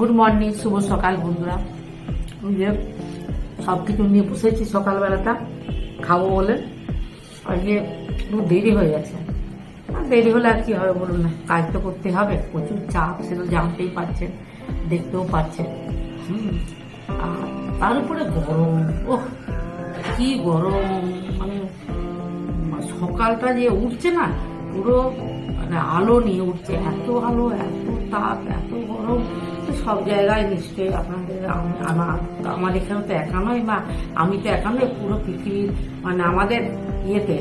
Good morning শুভ সকাল বন্ধুরা। যে সব কিছু নিয়ে বসেছি সকালবেলাটা, খাব বলে। আজকে একটু দেরি হয়ে গেছে। দেরি হলে আর কি হবে বলুন না, কাজ তো করতে হবে, প্রচুর চাপ, সে তো জানতেই পারছেন, দেখতেও পাচ্ছেন হুম, আর তার উপরে গরম, ওহ, কি গরম মানে সকালটা যে উঠছে না, পুরো মানে আলো নিয়ে উঠছে, এত আলো, এত তাপ, এত তো সব জায়গায় নিশ্চয়ই আপনাদের আমার আমার এখানে তো একা নয় বা আমি তো একা নয় পুরো পৃথিবীর মানে আমাদের ইয়েতে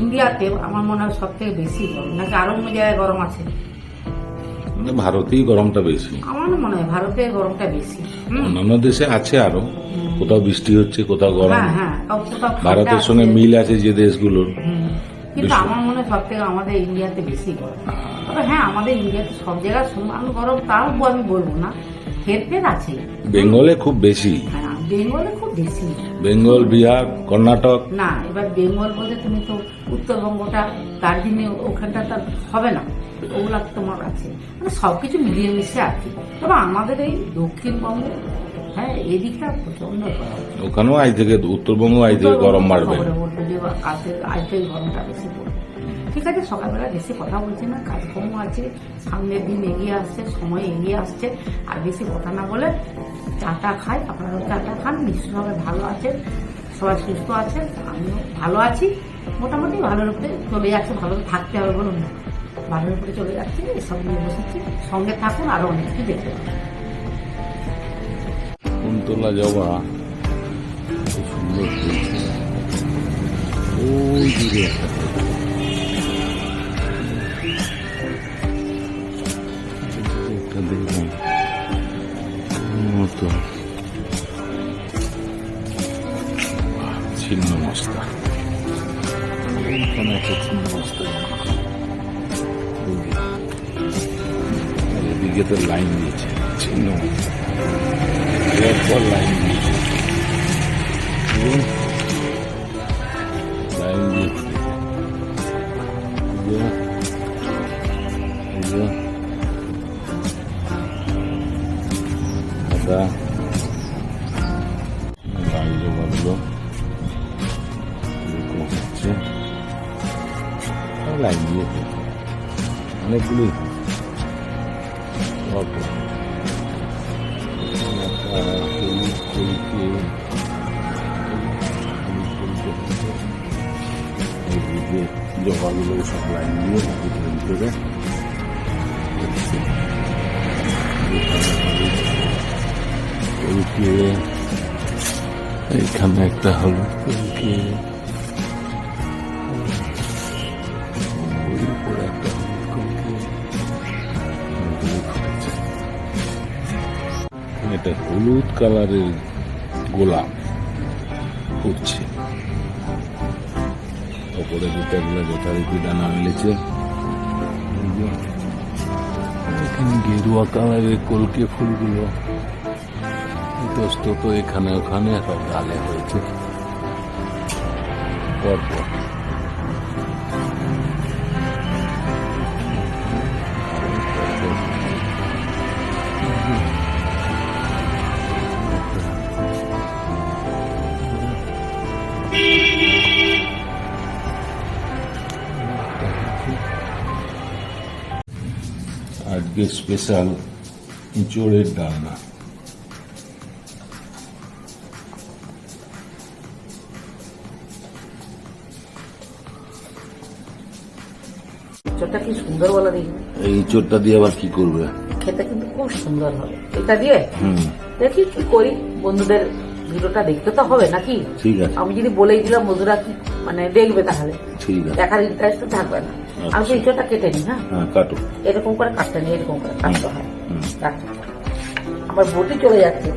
ইন্ডিয়াতে আমার মনে হয় সব থেকে বেশি গরম নাকি আরও অন্য জায়গায় গরম আছে? মানে ভারতেই গরমটা বেশি। আমার মনে হয় ভারতে গরমটা বেশি অন্যান্য দেশে আছে আরও কোথাও বৃষ্টি হচ্ছে কোথাও গরম। হ্যাঁ হ্যাঁ ভারতের সঙ্গে মিল আছে যে দেশগুলোর। কিন্তু আমার মনে হয় সব থেকে আমাদের ইন্ডিয়াতে বেশি গরম। তবে হ্যাঁ আমাদের ইন্ডিয়াতে সব জায়গায় সমান গরম তাও আমি বলব না। হেরফের আছে। বেঙ্গলে খুব বেশি। হ্যাঁ বেঙ্গলে খুব বেশি। বেঙ্গল বিহার কর্ণাটক। না এবার বেঙ্গল বলতে তুমি তো উত্তরবঙ্গটা দার্জিলিং ওখানটা তো হবে না। ওগুলা তোমার আছে। মানে সব কিছু মিলিয়ে মিশে আছে তবে আমাদের এই দক্ষিণবঙ্গে হ্যাঁ এদিকটা প্রচণ্ড গরম। ওখানেও আজ থেকে উত্তরবঙ্গ আজ থেকে গরম বাড়বে। কালকে আজ থেকে গরমটা বেশি পড়বে। ঠিক আছে, সকালবেলা বেশি কথা বলছি না, কাজকর্ম আছে সামনের দিন এগিয়ে আসছে, সময় এগিয়ে আসছে, আর বেশি কথা না বলে চাটা খাই, আপনারাও চাটা খান নিশ্চয় সবাই ভালো আছেন সবাই সুস্থ আছেন আমিও ভালো আছি, মোটামুটি ভালোর উপরে চলে যাচ্ছে, ভালো থাকতে হবে বলুন না, ভালোর উপরে চলে যাচ্ছে, এসব নিয়ে বসেছি, সঙ্গে থাকুন, আরও অনেক কিছু দেখতে পাবেন কুন্তলা জবা, খুব সুন্দর ওই একটা মতো বাহ, ছিন্ন মস্তা এইখানে একটা ছিন্ন মস্তা ওই যে। আর এদিকে তো লাইন দিয়েছে ছিন্ন মস্তা এরপর লাইন দিয়েছে এবং লাইন দিয়েছে এই যে, লাইন দিয়েছে অনেকগুলি অল্প জবাগুলো সব লাইন দিয়ে ভিতরে এইখানে একটা হলো এটা হলুদ কালারের গোলাপ ফুটছে ওপরে দুটাগুলো যথারীতি ডানা মেলেছে এখানে গেরুয়া কালারের কলকে ফুলগুলো। ইতস্তত এখানে ওখানে সব ডালে হয়েছে। পরপর। আজকে স্পেশাল ইঁচড়ের ডালনা চোরটা কি সুন্দর বলে দেখি। এই ইঁচড়টা দিয়ে আবার কি করবে? খেতে কিন্তু খুব সুন্দর হবে। এটা দিয়ে? দেখি কি করি। বন্ধুদের ভিডিওটা দেখতে তো হবে নাকি? ঠিক আছে। আমি যদি বলেই দিলাম বন্ধুরা কি মানে দেখবে তাহলে। ঠিক আছে। দেখার ইন্টারেস্ট থাকবে না। আমি তো কেটে নিই হ্যাঁ? হ্যাঁ কাটো। এরকম করে কাটতে নিই এরকম করে কাটতে হয়। আচ্ছা। আমার বটি চলে যাচ্ছে।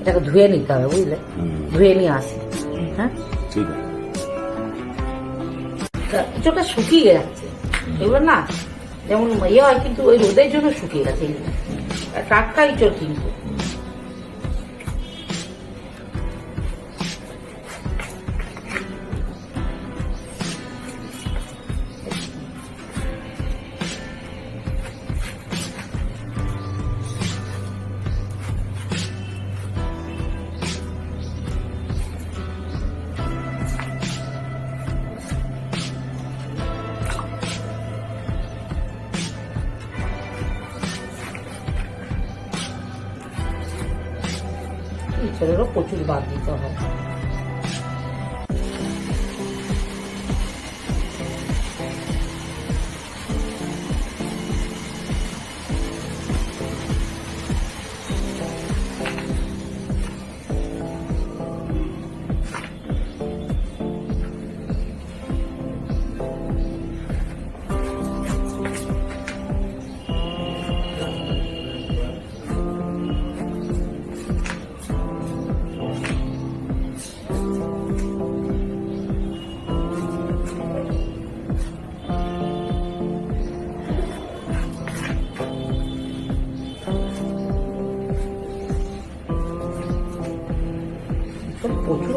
এটাকে ধুয়ে নিতে হবে বুঝলে? ধুয়ে নিয়ে আসি। হ্যাঁ? ঠিক আছে। কিছুটা শুকিয়ে যাচ্ছে। এগুলো না যেমন ইয়ে হয় কিন্তু ওই রোদের জন্য শুকিয়ে গেছে। এগুলো টাটকা ইঁচড় কিন্তু। ইঁচড়েরও প্রচুর বাদ দিতে হয়।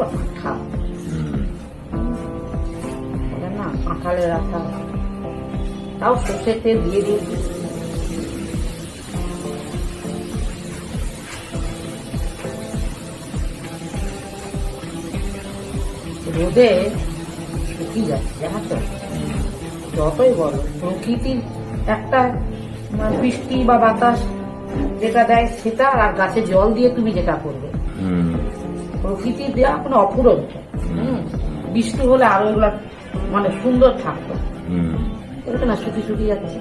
আঠা তাও রোদে শুকিয়ে যতই বলো প্রকৃতির একটা বৃষ্টি বা বাতাস যেটা দেয় সেটা আর গাছে জল দিয়ে তুমি যেটা করবে প্রকৃতির দেওয়া কোনো অপূরন্ত হুম। বৃষ্টি হলে আরও এগুলা মানে সুন্দর থাকতো। এগুলো না শুকিয়ে শুকিয়ে যাচ্ছে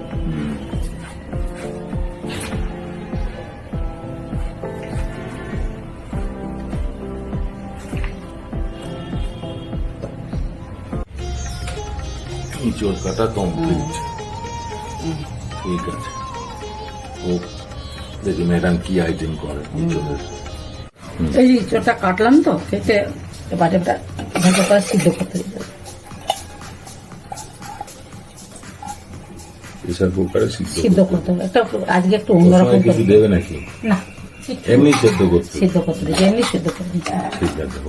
ইঁচড় কাটা কমপ্লিট ঠিক আছে। ও দেখি ম্যাডাম কি আইটেম করে ইঁচড়ের এই ইঁচড়টা কাটলাম তো কেটে ভাজা করে সিদ্ধ করতে কুকারে সিদ্ধ করতে করতে হবে। একটা আজকে একটু অন্যরকম কিছু দেবে নাকি? না এমনি সেদ্ধ করতে সিদ্ধ করতে দিই এমনি সিদ্ধ করতে দিই। ঠিক আছে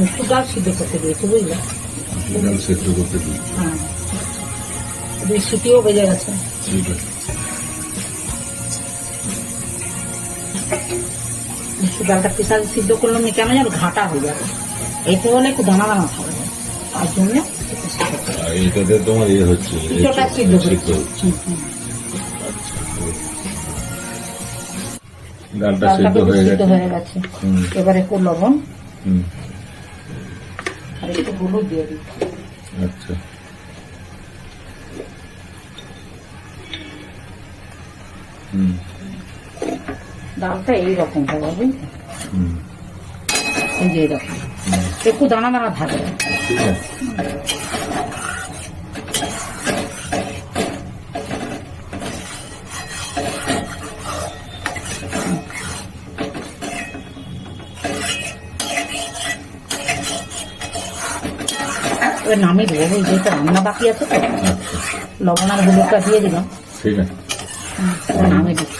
মুসুর ডাল সিদ্ধ করতে দিয়েছি বুঝলে? ডাল সেদ্ধ করতে দিই হ্যাঁ। এদের সিটিও বেজে গেছে। ঠিক আছে। ডালটা পিসাজ সিদ্ধ করলাম না কেন যেন ঘাটা হয়ে যাবে। এইটা হলে একটু দানা দানা থাকবে তার জন্য এটাতে তোমার ইয়ে হচ্ছে। ডালটা সেদ্ধ হয়ে গেছে। এবারে একটু লবণ। হুম। আর একটু হলুদ দিয়ে দিচ্ছি আচ্ছা। হুম। ডালটা এইরকম হবে বুঝলি এই যে এইরকম একটু দানা দানা ঠিক এবার নামিয়ে দেবো। বুঝলি যেহেতু রান্না বাকি আছে তো। আচ্ছা। লবণ আর হলুদটা দিয়ে দিলাম। ঠিক আছে। নামিয়ে দিচ্ছি।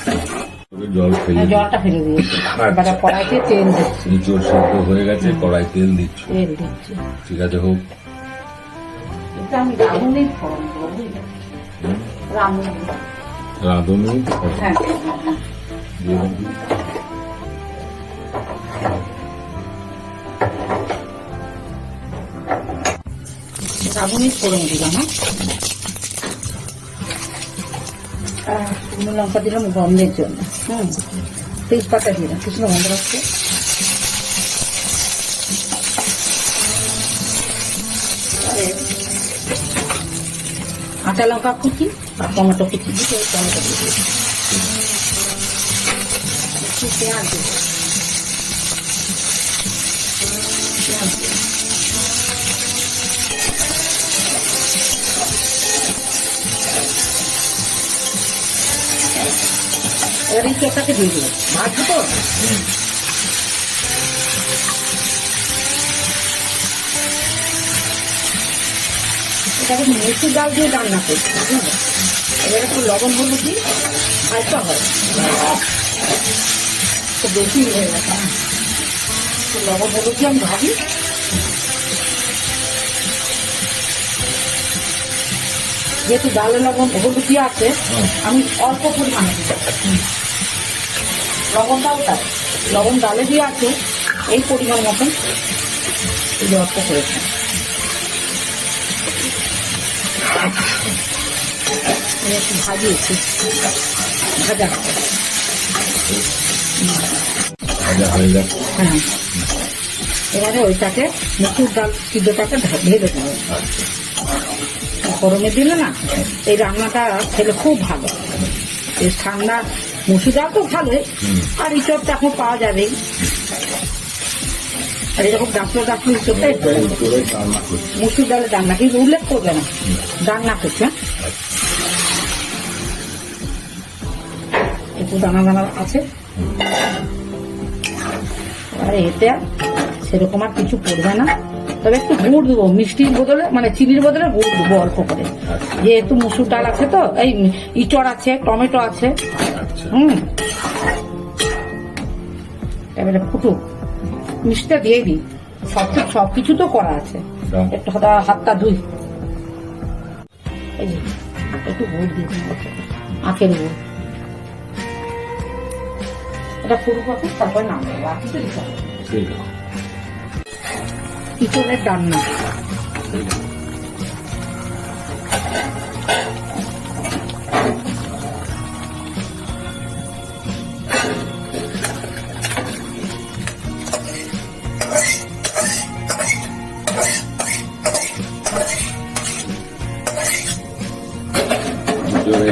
জল ফেলে হ্যাঁ, জলটা ফেলে দিয়েছি। এবারে কড়াইতে তেল দিচ্ছি। ইঁচড় সেদ্ধ হয়ে গেছে কড়াই তেল দিচ্ছ। তেল দিচ্ছি। ঠিক আছে হোক। এটা আমি ফোড়ন রাঁধুনি। রাঁধুনি হ্যাঁ। রাঁধুনি ফোড়ন দিলাম হ্যাঁ? শুকনো লঙ্কা দিলাম গন্ধের জন্য। হুম। তেজপাতা দিলাম কৃষ্ণ গন্ধ রাখছে আটা কাঁচা লঙ্কা কুচি আর টমেটো কুচি। দিয়ে টমেটো। একটু পেঁয়াজ দেবো এবার এই চোখটাকে দিয়ে দিলাম। ভাজবো তো এটাকে মুসুর ডাল দিয়ে রান্না করছি এবার একটু লবণ হলুদ দিই হালকা হয় তো বেশি হয়ে গেছে না লবণ হলুদ দিয়ে আমি ভাবি যেহেতু ডালে লবণ হলুদ দিয়ে আছে, আমি অল্প পরিমাণে দিতে লবণটাও তাই লবণ ডালে দিয়ে আছে এই পরিমাণ মতন এই যে অল্প করেছে। আমি একটু ভাজিয়েছি। ভাজা। হয়ে এবারে ওইটাকে মুসুর ডাল সিদ্ধটাকে ঢেলে দেবো গরমে দিলে না এই রান্নাটা খেলে খুব ভালো। এই ঠান্ডা মুসুর ডাল তো ভালোই আর ইচড়টা এখন পাওয়া যাবেই আর এরকম ডাক্তার ডাক্তার রান্না করছি। মুসুর ডালের ডান্না কিন্তু উল্লেখ করবে না। ডান্না করছে হ্যাঁ? একটু দানা দানা আছে। আর এতে সেরকম আর কিছু করবে না। তবে একটু গুড় দেবো মিষ্টির বদলে মানে চিনির বদলে গুড় দেবো অল্প করে। যেহেতু মুসুর ডাল আছে তো এই ইচড় আছে টমেটো আছে। আচ্ছা। হুম। এবারে ফুটুক। মিষ্টিটা দিয়ে দিই। সব তো সব কিছু তো করা আছে। একটু হাতা হাতটা ধুই। এই যে একটু গুড় দিয়ে আখের গুড়। এটা ফুটুক তারপরে নাম দেবো। আর কিছু দিতে হবে ইঁচড়ের ডান্না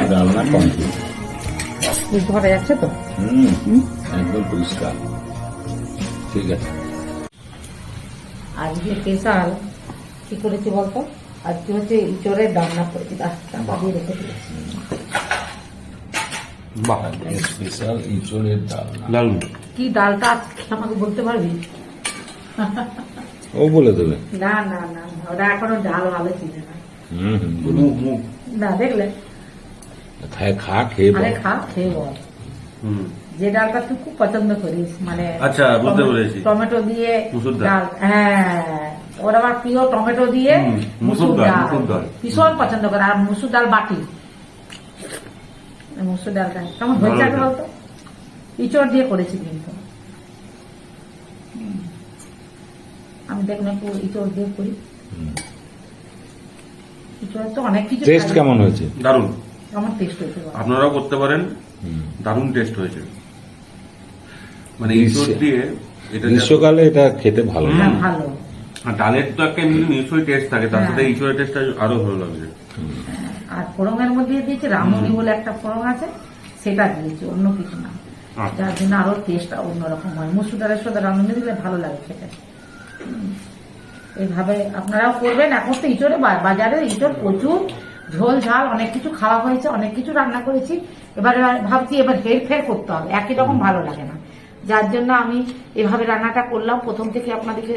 ডালনা কমপ্লিট বুঝতে যাচ্ছে তো? হুম হুম? একদম পরিষ্কার। ঠিক আছে। আজকে স্পেশাল কি করেছি বলতো? আজকে হচ্ছে ইঁচড়ের ডান্না করেছি বাদিয়ে রেখে দিয়েছি। স্পেশাল ইঁচড়ের ডালনা। কি ডালটা আমাকে বলতে পারবি? ও বলে দেবে। না না না ওরা এখনও ডাল ভালো চিনে না। না দেখলে? খায় খা খেয়ে আরে বল। খা খেয়ে বল। হুম। যে ডালটা তুই খুব পছন্দ করিস মানে আচ্ছা, বুঝতে পেরেছি। টমেটো দিয়ে ডাল। ডাল হ্যাঁ ওর আবার প্রিয় টমেটো দিয়ে মুসুর ডাল, ডাল। ভীষণ পছন্দ করে আর মুসুর ডাল বাটি। মুসুর ডালটা কেমন হয়েছে আগে বলতো? ইচড় দিয়ে করেছি কিন্তু। আমি দেখুন একটু ইচড় দিয়ে করি। ইচড়ের তো অনেক কিছু টেস্ট কেমন হয়েছে? দারুণ। কেমন টেস্ট হয়েছে আপনারাও করতে পারেন। দারুণ টেস্ট হয়েছে। মানে ইঁচড় দিয়ে এটা গ্রীষ্মকালে এটা খেতে ভালো হ্যাঁ ভালো। আর ডালের তো একটা এমনি নিশ্চয়ই টেস্ট থাকে তার হ্যাঁ। সাথে ইঁচড়ের টেস্টটা আরও ভালো লাগছে আর ফোড়নের মধ্যে দিয়েছি রামনি বলে একটা ফোড়ন আছে সেটা দিয়েছি অন্য কিছু না। আচ্ছা। যার জন্য আরও টেস্টটা অন্যরকম হয়। মুসুর ডালের সাথে রামনি দিলে ভালো লাগে খেতে। হুম। এইভাবে আপনারাও করবেন। এখন তো ইঁচড়ে বাজারে ইঁচড় প্রচুর ঝোল ঝাল অনেক কিছু খাওয়া হয়েছে অনেক কিছু রান্না করেছি। এবারে ভাবছি এবার হের ফের করতে হবে। একই রকম ভালো লাগে না। যার জন্য আমি এভাবে রান্নাটা করলাম। প্রথম থেকে আপনাদেরকে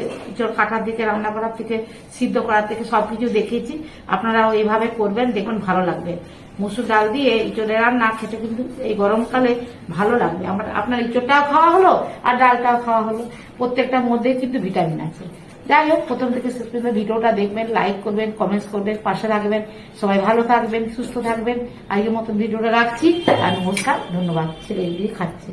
কাটার দিকে রান্না করার থেকে, সিদ্ধ করার থেকে সবকিছু দেখিয়েছি আপনারাও এইভাবে করবেন, দেখুন ভালো লাগবে। মুসুর ডাল দিয়ে ইঁচড়ের রান্না খেতে কিন্তু এই গরমকালে ভালো লাগবে। আমার, আপনার ইঁচড়টাও খাওয়া হলো আর ডালটাও খাওয়া হলো। প্রত্যেকটার মধ্যেই কিন্তু ভিটামিন আছে। যাই হোক, প্রথম থেকে শেষ পর্যন্ত ভিডিওটা দেখবেন, লাইক করবেন কমেন্টস করবেন, পাশে থাকবেন। সবাই ভালো থাকবেন, সুস্থ থাকবেন। আজকের মতন ভিডিওটা রাখছি। আর নমস্কার, ধন্যবাদ। ছেলে এগিয়ে খাচ্ছে।